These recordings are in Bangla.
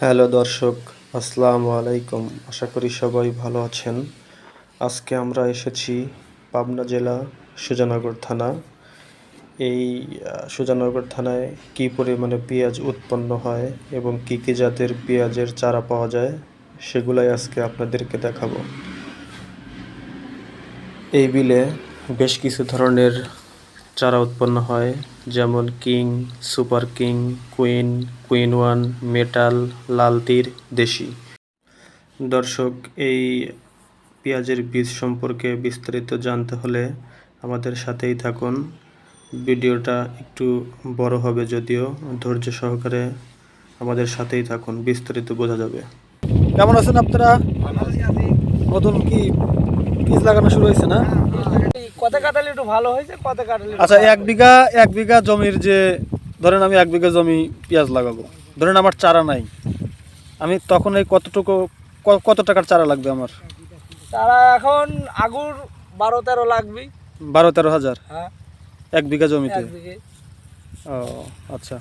হ্যালো দর্শক, আসসালামু আলাইকুম। আশা করি সবাই ভালো আছেন। আজকে আমরা এসেছি পাবনা জেলা সুজানগর থানা। এই সুজানগর থানায় কী পরিমাণে পেঁয়াজ উৎপন্ন হয় এবং কী কী জাতের পেঁয়াজের চারা পাওয়া যায়, সেগুলাই আজকে আপনাদেরকে দেখাবো। এই বিলে বেশ কিছু ধরনের চারা উৎপন্ন হয় যেমন king super king queen queen one metal লালতির দেশি। দর্শক এই পেঁয়াজের বীজ সম্পর্কে বিস্তারিত জানতে হলে আমাদের সাথেই থাকুন। ভিডিওটা একটু বড় হবে যদিও ধৈর্য সহকারে আমাদের সাথেই থাকুন বিস্তারিত বোঝা যাবে। কেমন আছেন আপনারা? নতুন কি বীজ লাগানো শুরু হয়েছে না? কত কাটালে একটু ভালো হয়েছে কত কাটালে আচ্ছা এক বিঘা এক বিঘা জমির যে ধরেন আমি এক বিঘা জমি পেঁয়াজ লাগাবো ধরেন আমার চারা নাই আমি তখন এই কতটুকু কত টাকার চারা লাগবে আমার। তারা এখন আগুর বারো তেরো লাগবে। বারো তেরো হাজার? হ্যাঁ। এক বিঘা জমিতে? ও আচ্ছা।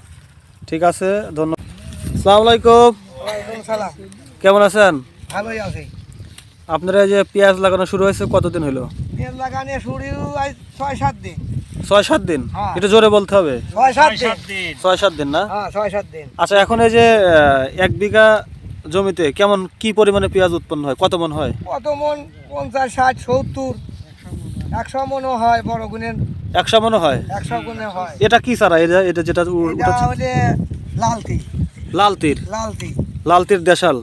ঠিক আছে ধন্যবাদ। সালাম আলাইকুম। সালাম। কেমন আছেন? ভালোই আছে। আপনারা এই যে পেঁয়াজ লাগানো শুরু হয়েছে কতদিন হলো? লাগানে শুরু আজ ছয় সাত দিন। ছয় সাত দিন? হ্যাঁ। একটু জোরে বলতে হবে। ছয় সাত দিন। ছয় সাত দিন না? হ্যাঁ ছয় সাত দিন। আচ্ছা এখন এই যে এক বিঘা জমিতে কেমন কি পরিমাণে পেঁয়াজ উৎপন্ন হয়? কত মন হয়? কত মন? পঞ্চাশ ষাট সত্তর। একশো মনও হয় বড় গুণের। একশো মনে হয়? একশো গুণে হয়। এটা কি সারা? এটা এটা যেটা এটা উঠেছে লালতি। লাল তীর লালতি। লাল তীর দেশাল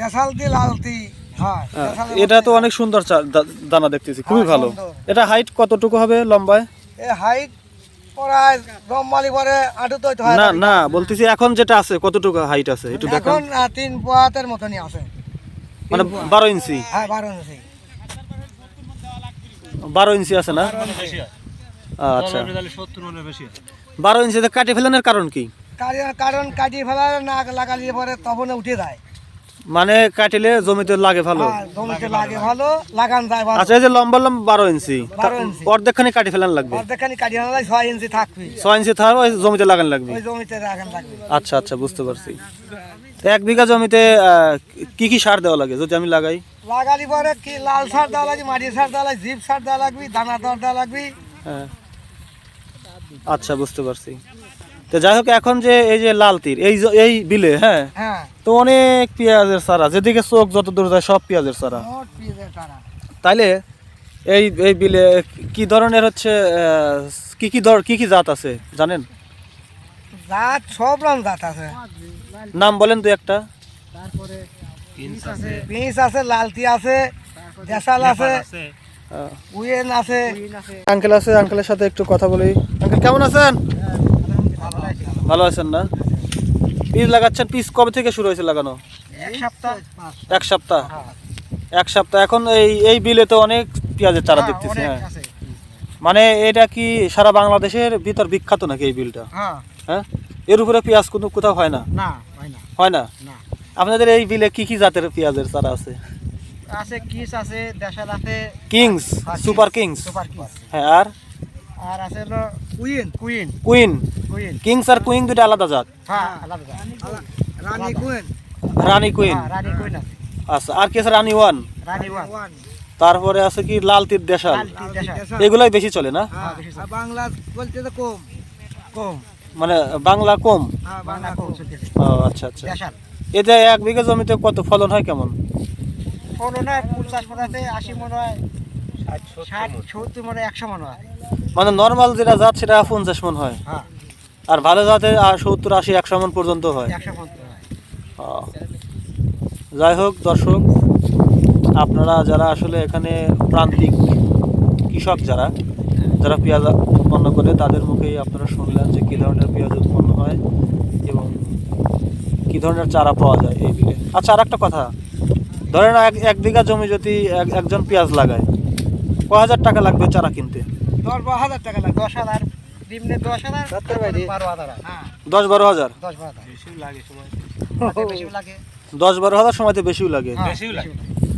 দেশালতি লালতি। এটা তো অনেক সুন্দর দানা দেখতেছি খুবই হ্যাঁ, ভালো। এটা হাইট কতটুকু হবে লম্বায়? এ হাইট হয় না না। বলতেছি এখন যেটা আছে কতটুকু হাইট আছে একটু দেখুন। তিন পোয়াতের মতনই আছে। মানে বারো ইঞ্চি? হ্যাঁ বারো ইঞ্চি। বারো ইঞ্চি আছে না? আচ্ছা। বারো ইঞ্চিতে কাটে ফেলানোর কারণ কি? কারণ- কারণ কাটিয়ে ফেলা না লাগালে পরে তখন উঠে যায়। মানে কাটিলে জমিতে লাগে ভালো? হ্যাঁ, জমিতে লাগে ভালো লাগান যায় ভালো। আচ্ছা এই যে লম্বা লম্বা বারো ইঞ্চি। অর্ধেকখানি কাটি ফেলান লাগবে? অর্ধেকখানি ছয় ইঞ্চি থাকবে। ছয় ইঞ্চি থাকবে ওই জমিতে লাগান লাগবে? ওই জমিতে লাগান লাগবে। আচ্ছা আচ্ছা বুঝতে পারছি। এক বিঘা জমিতে কি কি সার দেওয়া লাগে? যদি আমি লাগাই। লাগালি পরে কি লাল সার দেওয়া লাগবে মাটির সার দেওয়া লাগবে জিপ সার দেওয়া লাগবে দানা দর দেওয়া লাগবে। হ্যাঁ। আচ্ছা বুঝতে পারছি। তো যাই হোক এখন যে এই যে লাল তীর এই এই বিলে হ্যাঁ? হ্যাঁ। তো অনেক পেঁয়াজের চারা যেদিকে চোখ যত দূর যায় সব পেঁয়াজের চারা। তাইলে এই এই বিলে কি ধরনের হচ্ছে কি কি ধর কি কি জাত আছে জানেন? জাত সব রকম জাত আছে। নাম বলেন তো একটা। তারপরে পিস আছে। লালতি আছে দেশাল আছে। উইয়েন আছে। আঙ্কেল আছে আঙ্কেলের সাথে একটু কথা বলি। আঙ্কেল কেমন আছেন? ভালো আছেন না? পিস লাগাচ্ছেন পিস কবে থেকে শুরু হয়েছে লাগানো? এক সপ্তাহ। এক সপ্তাহ? এক সপ্তাহ। এখন এই এই বিলে তো অনেক পেঁয়াজের চারা দেখতেছি হ্যাঁ। মানে এটা কি সারা বাংলাদেশের ভিতর বিখ্যাত নাকি এই বিলটা? হ্যাঁ। হ্যাঁ? এর উপরে পেঁয়াজ কোনো কোথাও হয় না? হয় না। হয় আপনাদের এই বিলে কি কি জাতের পেঁয়াজের চারা আছে? আছে কিস আছে দেশাল আছে। কিংস হ্যাঁ, সুপার কিংস। Super kiss. হ্যাঁ আর? আর আছে হলো queen. Queen. Queen. Queen. Kings আর কুইন দুটো আলাদা জাত? হ্যাঁ আলাদা রানী কুইন। রানী কুইন। হ্যাঁ রানী কুইন আছে। আচ্ছা আর কি আছে রানী ওয়ান? রানী ওয়ান। তারপরে আছে কি লাল তীর দেশাল। দেশাল। এগুলাই বেশি চলে না? হ্যাঁ বাংলা বলতে তো কম। কম। মানে বাংলা কম? হ্যাঁ বাংলা কম চলতেছে। ও আচ্ছা আচ্ছা। দেশাল। এতে এক বিঘা জমিতে কত ফলন হয় কেমন? কোনো না পঞ্চাশ মনে আছে আশি মনে হয়। ষাট সত্তর মনে একশো মনে হয়। মানে নর্মাল যেটা জাত সেটা পঞ্চাশ মন হয়। হ্যাঁ। আর ভালো জাতের সত্তর আশি একশো মন পর্যন্ত হয়। যাই হোক দর্শক আপনারা যারা আসলে এখানে প্রান্তিক কৃষক যারা যারা পেঁয়াজ উৎপন্ন করে তাদের মুখেই আপনারা শুনলেন যে কী ধরনের পেঁয়াজ উৎপন্ন হয় এবং কী ধরনের চারা পাওয়া যায় এই বিলে। আচ্ছা আর একটা কথা। ধরেন এক এক বিঘা জমি যদি এক একজন পেঁয়াজ লাগায় ক হাজার টাকা লাগবে চারা কিনতে। দশ বারো হাজার টাকা লাগে দশ হাজার নিম্নে দশ হাজার বারো হাজার হ্যাঁ। দশ বারো হাজার? দশ বারো হাজার। লাগে লাগে। দশ বারো হাজার সময়তে বেশিও লাগে। হ্যাঁ,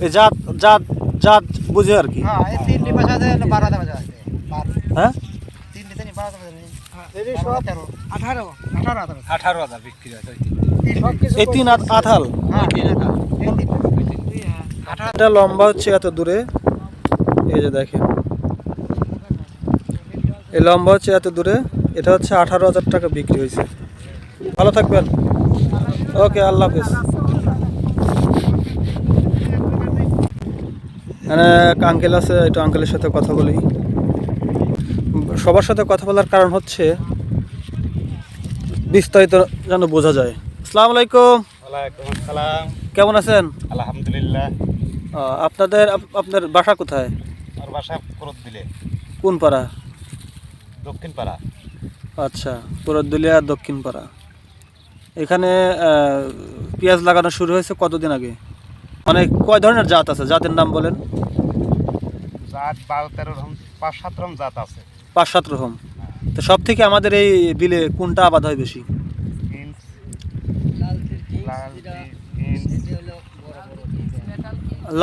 এই জাত জাত জাত বুঝে আর কি। হ্যাঁ এই তিনটি পাঁচ হাজার হাজার বাজার হ্যাঁ? তিনটি তিনটি হাজার আঠারো আঠারো। আঠারো হাজার আঠারো হাজার বিক্রি এই তিন হ্যাঁ, এটা লম্বা হচ্ছে এত দূরে। এই যে দেখেন। এই লম্বা হচ্ছে এত দূরে এটা হচ্ছে আঠারো হাজার টাকা বিক্রি হয়েছে। ভালো থাকবেন। ওকে আল্লাহ হাফিজ। এখানে এক আঙ্কেল আছে একটু আঙ্কেলের সাথে কথা বলি। সবার সাথে কথা বলার কারণ হচ্ছে বিস্তারিত যেন বোঝা যায়। আসসালামু আলাইকুম। কেমন আছেন? আলহামদুলিল্লাহ। আপনাদের আপনার বাসা কোথায়? বাসা করত দিলে? কোন পাড়া? দক্ষিণ পাড়া। আচ্ছা পুরদুলিয়া দক্ষিণ পাড়া। এখানে পেঁয়াজ লাগানো শুরু হয়েছে কতদিন আগে? মানে কয় ধরনের জাত আছে? জাতের নাম বলেন। জাত বারো তেরো রকম পাঁচ সাত রকম জাত আছে। পাঁচ সাত রকম তো সব থেকে আমাদের এই বিলে কোনটা আবাদ হয় বেশি? লাল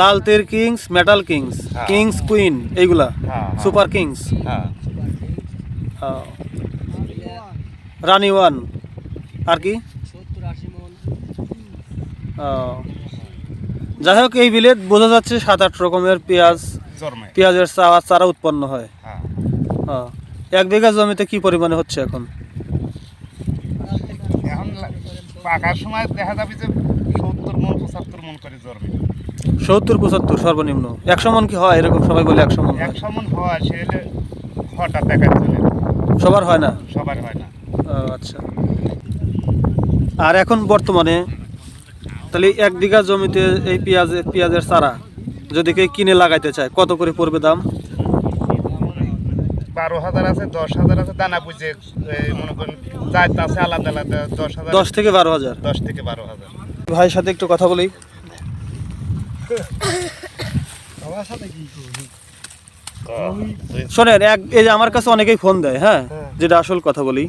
লাল তীর কিংস মেটাল কিংস হ্যাঁ। কিংস কুইন এইগুলা হ্যাঁ সুপার কিংস। হ্যাঁ। রানি ওয়ান। আর কি? যাই হোক এই বিলে বোঝা যাচ্ছে সাত আট রকমের পেঁয়াজ পেঁয়াজের চারা চারা উৎপন্ন হয়। হ্যাঁ। হ্যাঁ। এক বিঘা জমিতে কি পরিমাণে হচ্ছে এখন? এখন পাকার সময় দেখা যাবে যে সত্তর মন পঁচাত্তর মন করে জন্মে। সত্তর পঁচাত্তর সর্বনিম্ন। একশো মন কি হয়? এরকম সবাই বলে একশো মন হয়। একশো মন হওয়া সে হঠাৎ দেখা চলে সবার হয় না? সবার হয় না। আচ্ছা। আর এখন বর্তমানে তাহলে এক বিঘা জমিতে এই পেঁয়াজ পেঁয়াজের চারা যদি কেউ কিনে লাগাইতে চায় কত করে পড়বে দাম? বারো হাজার আছে দশ হাজার আছে দানা বুঝে মনে করেন আছে আলাদা আলাদা দশ হাজার দশ থেকে বারো হাজার। দশ থেকে বারো হাজার। ভাইয়ের সাথে একটু কথা বলি আমার সাথে কি করবি? শোনেন এক এই যে আমার কাছে অনেকেই ফোন দেয় হ্যাঁ? হ্যাঁ। যেটা আসল কথা বলি।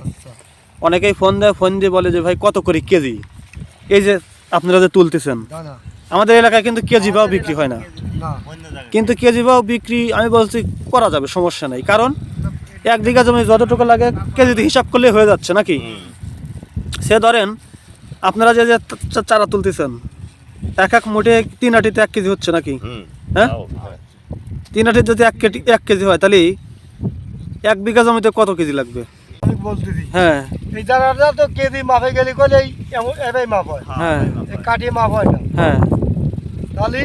অনেকেই ফোন দেয় ফোন দিয়ে বলে যে ভাই কত করে কেজি? এই যে আপনারা যে তুলতেছেন আমাদের এলাকায় কিন্তু কেজি ভাও বিক্রি হয় না। কিন্তু কেজি ভাও বিক্রি আমি বলছি করা যাবে সমস্যা নাই। কারণ এক বিঘা জমি যতটুকু লাগে কেজিতে হিসাব করলে হয়ে যাচ্ছে নাকি? সে ধরেন আপনারা যে যে চারা তুলতেছেন এক এক মুঠে তিন আটিতে এক কেজি হচ্ছে নাকি? হ্যাঁ? তিন আটিতে যদি এক কেজি এক কেজি হয় তাহলে এক বিঘা জমিতে কত কেজি লাগবে? হ্যাঁ। এই জানাটা তো কেজি মাপে গেলে মাপ হয়। হ্যাঁ এই কাঠি মাপ হয় না। হ্যাঁ। তাহলে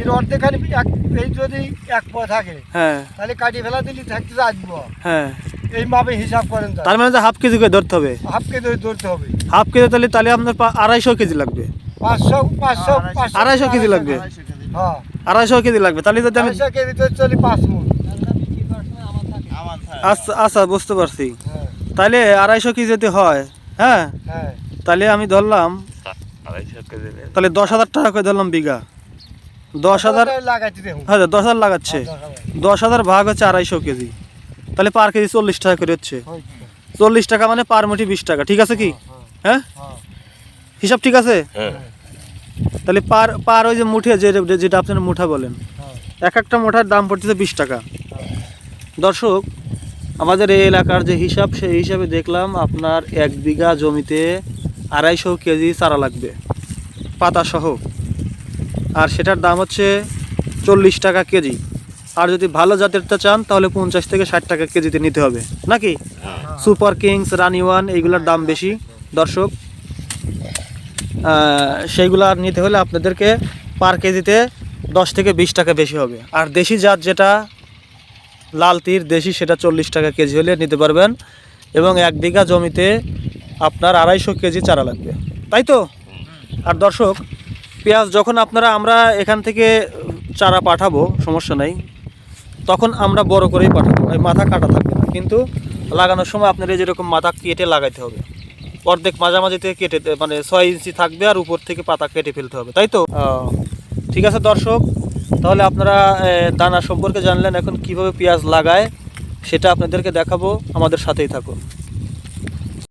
এর অর্ধেকখানি এক এই যদি এক পা থাকে হ্যাঁ। তাহলে কাটি ফেলা দিলি থাকতে আসব হ্যাঁ। এই মাপে হিসাব করেন তার মানে হাফ কেজি করে ধরতে হবে? হাফ কেজি ধরতে হবে। হাফ কেজি তাহলে তাহলে আপনার আড়াইশো কেজি লাগবে। পাঁচশো পাঁচশো পাঁচশো। আড়াইশো কেজি লাগবে? হ্যাঁ। আড়াইশো কেজি লাগবে তাহলে যদি আমি কেজি তো চলি পাঁচ মুন। আচ্ছা আচ্ছা বুঝতে পারছি। হ্যাঁ। তাহলে আড়াইশো কেজি যদি হয় হ্যাঁ? হ্যাঁ। তাহলে আমি ধরলাম তাহলে দশ হাজার টাকা করে ধরলাম বিঘা। দশ হাজার লাগাইতে হ্যাঁ দশ হাজার লাগাচ্ছে। দশ হাজার। ভাগ হচ্ছে আড়াইশো কেজি। তাহলে পার কেজি চল্লিশ টাকা করে হচ্ছে। চল্লিশ টাকা মানে পার মুঠি বিশ টাকা ঠিক আছে কি? হ্যাঁ? হ্যাঁ। হিসাব ঠিক আছে? তাহলে পার পার ওই যে মুঠে যে যেটা আপনার মুঠা বলেন হ্যাঁ। এক একটা মুঠার দাম পড়তেছে বিশ টাকা। দর্শক আমাদের এই এলাকার যে হিসাব সেই হিসাবে দেখলাম আপনার এক বিঘা জমিতে আড়াইশো কেজি চারা লাগবে পাতা সহ আর সেটার দাম হচ্ছে চল্লিশ টাকা কেজি। আর যদি ভালো জাতেরটা চান তাহলে পঞ্চাশ থেকে ষাট টাকা কেজিতে নিতে হবে। নাকি? সুপার কিংস রানি ওয়ান এইগুলোর দাম বেশি। দর্শক সেইগুলো নিতে হলে আপনাদেরকে পার কেজিতে দশ থেকে বিশ টাকা বেশি হবে। আর দেশি জাত যেটা, লাল তীর দেশি, সেটা চল্লিশ টাকা কেজি হলে নিতে পারবেন। এবং এক বিঘা জমিতে আপনার আড়াইশো কেজি চারা লাগবে। তাই তো? আর দর্শক, পেঁয়াজ যখন আপনারা, আমরা এখান থেকে চারা পাঠাবো, সমস্যা নাই। তখন আমরা বড় করেই পাঠাবো। মাথা কাটা থাকবে কিন্তু লাগানোর সময় আপনার যেরকম মাথা কেটে লাগাইতে হবে। অর্ধেক মাঝামাঝি থেকে কেটে মানে ছয় ইঞ্চি থাকবে আর উপর থেকে পাতা কেটে ফেলতে হবে, তাই তো? ঠিক আছে দর্শক, তাহলে আপনারা দানা সম্পর্কে জানলেন এখন কীভাবে পেঁয়াজ লাগায়, সেটা আপনাদেরকে দেখাবো, আমাদের সাথেই থাকুন।